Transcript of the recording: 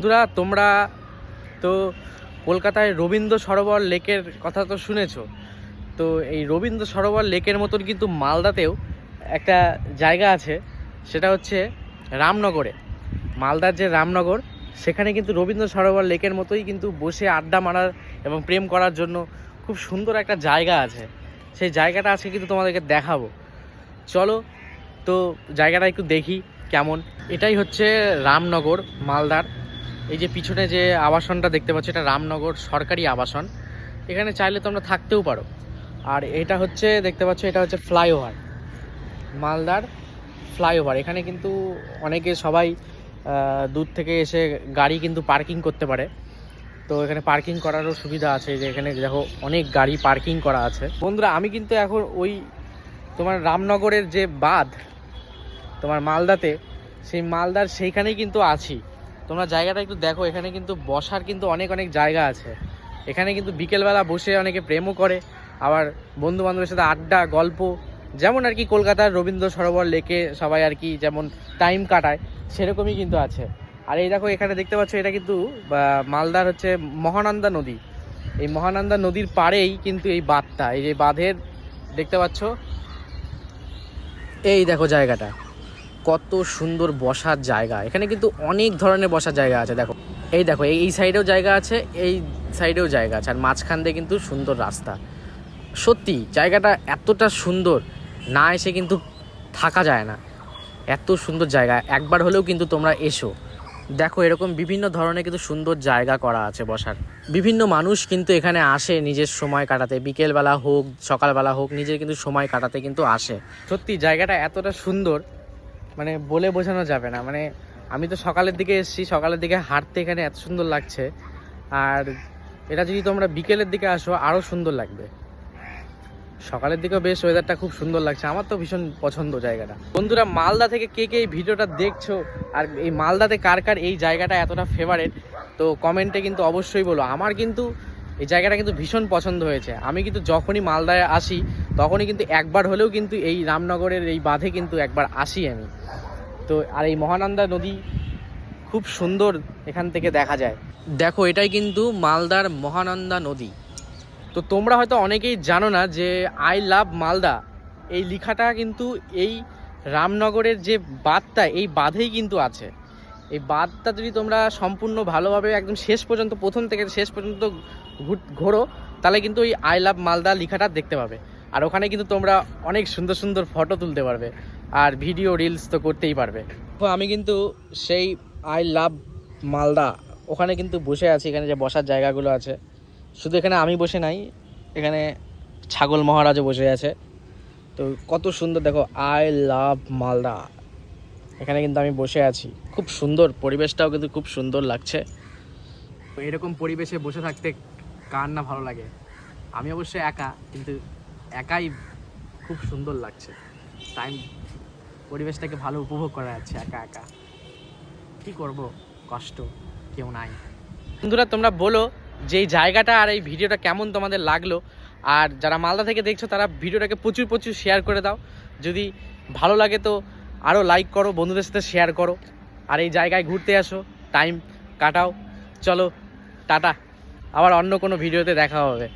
বন্ধুরা, তোমরা তো কলকাতায় রবীন্দ্র সরোবর লেকের কথা তো শুনেছো। তো এই রবীন্দ্র সরোবর লেকের মতন কিন্তু মালদাতেও একটা জায়গা আছে, সেটা হচ্ছে রামনগরে। মালদার যে রামনগর, সেখানে কিন্তু রবীন্দ্র সরোবর লেকের মতোই কিন্তু বসে আড্ডা মারার এবং প্রেম করার জন্য খুব সুন্দর একটা জায়গা আছে। সেই জায়গাটা আজকে কিন্তু তোমাদেরকে দেখাবো। চলো তো জায়গাটা একটু দেখি কেমন। এটাই হচ্ছে রামনগর, মালদার এই যে পিছনে যে আবাসনটা দেখতে পাচ্ছ, এটা রামনগর সরকারি আবাসন। এখানে চাইলে তোমরা থাকতেও পারো। আর এটা হচ্ছে, দেখতে পাচ্ছ, এটা হচ্ছে ফ্লাইওভার। মালদার ফ্লাইওভার। এখানে কিন্তু অনেকে সবাই দূর থেকে এসে গাড়ি কিন্তু পার্কিং করতে পারে। তো এখানে পার্কিং করারও সুবিধা আছে যে এখানে দেখো অনেক গাড়ি পার্কিং করা আছে। বন্ধুরা, আমি কিন্তু এখন ওই তোমার রামনগরের যে বাঁধ, তোমার মালদাতে, সেই মালদার সেইখানেই কিন্তু আছি। তোমরা জায়গাটা একটু দেখো, এখানে কিন্তু বসার কিন্তু অনেক অনেক জায়গা আছে। এখানে কিন্তু বিকেলবেলা বসে অনেকে প্রেমও করে, আবার বন্ধু বান্ধবের সাথে আড্ডা, গল্প, যেমন আর কি কলকাতার রবীন্দ্র সরোবর লেকে সবাই আর কি যেমন টাইম কাটায়, সেরকমই কিন্তু আছে। আর এই দেখো, এখানে দেখতে পাচ্ছ, এটা কিন্তু মালদার হচ্ছে মহানন্দা নদী। এই মহানন্দা নদীর পাড়েই কিন্তু এই বাঁধটা, এই যে বাঁধের, দেখতে পাচ্ছ? এই দেখো জায়গাটা। কত সুন্দর বসার জায়গা। এখানে কিন্তু অনেক ধরনের বসার জায়গা আছে, দেখো। এই দেখো, এই সাইডেও জায়গা আছে, এই সাইডেও জায়গা আছে, আর মাঝখান দিয়ে কিন্তু সুন্দর রাস্তা। সত্যি, জায়গাটা এতটা সুন্দর, না এসে কিন্তু থাকা যায় না। এত সুন্দর জায়গা, একবার হলেও কিন্তু তোমরা এসো। দেখো, এরকম বিভিন্ন ধরনের কিন্তু সুন্দর জায়গা করা আছে বসার। বিভিন্ন মানুষ কিন্তু এখানে আসে নিজের সময় কাটাতে, বিকেলবেলা হোক, সকালবেলা হোক, নিজের কিন্তু সময় কাটাতে কিন্তু আসে। সত্যি, জায়গাটা এতটা সুন্দর মানে বলে বোঝানো যাবে না। মানে আমি তো সকালের দিকে এসেছি, সকালের দিকে হাঁটতে এখানে এত সুন্দর লাগছে। আর এটা যদি তোমরা বিকেলের দিকে আসো আরও সুন্দর লাগবে। সকালের দিকেও বেশ ওয়েদারটা খুব সুন্দর লাগছে। আমার তো ভীষণ পছন্দ জায়গাটা। বন্ধুরা, মালদা থেকে কে কে এই ভিডিওটা দেখছ? আর এই মালদাতে কার কার এই জায়গাটা এতটা ফেভারেট তো কমেন্টে কিন্তু অবশ্যই বলো। আমার কিন্তু এই জায়গাটা কিন্তু ভীষণ পছন্দ হয়েছে। আমি কিন্তু যখনই মালদায় আসি, তখনই কিন্তু একবার হলেও কিন্তু এই রামনগরের এই বাঁধে কিন্তু একবার আসি আমি। তো, আর এই মহানন্দা নদী খুব সুন্দর এখান থেকে দেখা যায়। দেখো, এটাই কিন্তু মালদার মহানন্দা নদী। তো তোমরা হয়তো অনেকেই জানো না যে আই লাভ মালদা। এই লেখাটা কিন্তু এই রামনগরের যে বাঁধটা, এই বাঁধেই কিন্তু আছে। এই বাঁধটা যদি তোমরা সম্পূর্ণ ভালোভাবে একদম শেষ পর্যন্ত, প্রথম থেকে শেষ পর্যন্ত ঘুর- তাহলে কিন্তু ওই আই লাভ মালদা লেখাটা দেখতে পাবে। আর ওখানে কিন্তু তোমরা অনেক সুন্দর সুন্দর ফটো তুলতে পারবে। আর ভিডিও রিলস তো করতেই পারবে। আমি কিন্তু সেই আই লাভ মালদা ওখানে কিন্তু বসে আছি, এখানে যে বসার জায়গাগুলো আছে। শুধু এখানে আমি বসে নাই, এখানে ছাগল মহারাজও বসে আছে। তো কত সুন্দর দেখো, আই লাভ মালদা। এখানে কিন্তু আমি বসে আছি। খুব সুন্দর পরিবেশটাও কিন্তু খুব সুন্দর লাগছে। এরকম পরিবেশে বসে থাকতে কার না ভালো লাগে? আমি অবশ্য একা কিন্তু একাই খুব সুন্দর লাগছে। টাইম পরিবেশটাকে ভালো উপভোগ করা যাচ্ছে একা একা। কি করব? কষ্ট কেউ নাই। বন্ধুরা তোমরা বলো যে এই জায়গাটা আর এই ভিডিওটা কেমন তোমাদের লাগল। আর যারা মালদা থেকে দেখছ তারা ভিডিওটাকে প্রচুর প্রচুর শেয়ার করে দাও। যদি ভালো লাগে তো আরও লাইক করো, বন্ধুদের সাথে শেয়ার করো। আর এই জায়গায় ঘুরতে আসো টাইম কাটাও। চলো, টাটা। আবার অন্য কোনো ভিডিওতে দেখা হবে।